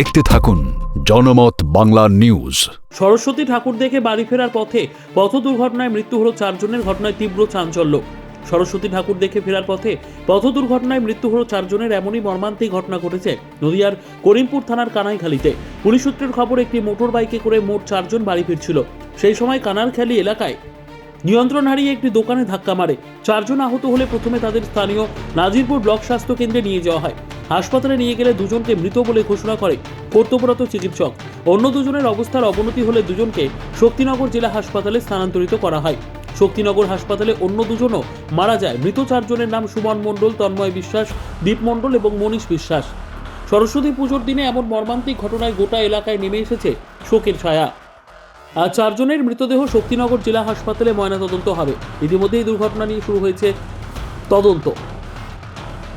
দেখতে থাকুন জনমত বাংলা নিউজ। সরস্বতী ঠাকুর দেখে বাড়ি ফেরার পথে পথ দুর্ঘটনায় মৃত্যু হলো চারজনের ঘটনায় তীব্র চাঞ্চল্য। সরস্বতী ঠাকুর দেখে ফেরার পথে পথ দুর্ঘটনায় মৃত্যু হলো চারজনের এমনই মর্মান্তিক ঘটনা ঘটেছে নদিয়ার করিমপুর থানার কানাইখালিতে। পুলিশ সূত্রের খবর, একটি মোটর বাইকে করে মোট চারজন বাড়ি ফিরছিল। সেই সময় কানারখালী এলাকায় নিয়ন্ত্রণ হারিয়ে একটি দোকানে ধাক্কা মারে। চারজন আহত হলে প্রথমে তাদের স্থানীয় নাজিরপুর ব্লক স্বাস্থ্য কেন্দ্রে নিয়ে যাওয়া হয়। হাসপাতালে নিয়ে গেলে দুজনকে মৃত বলে ঘোষণা করে কর্তব্যরত চিকিৎসক। অন্য দুজনের অবস্থার অবনতি হলে দুজনকে শক্তিনগর জেলা হাসপাতালে স্থানান্তরিত করা হয়। শক্তিনগর হাসপাতালে অন্য দুজনও মারা যায়। মৃত চারজনের নাম সুমন মণ্ডল, তন্ময় বিশ্বাস, দীপ মণ্ডল এবং মনীষ বিশ্বাস। সরস্বতী পুজোর দিনে এমন মর্মান্তিক ঘটনায় গোটা এলাকায় নেমে এসেছে শোকের ছায়া। আর চারজনের মৃতদেহ শক্তিনগর জেলা হাসপাতালে ময়নাতদন্ত হবে। ইতিমধ্যে এই দুর্ঘটনা নিয়ে শুরু হয়েছে তদন্ত।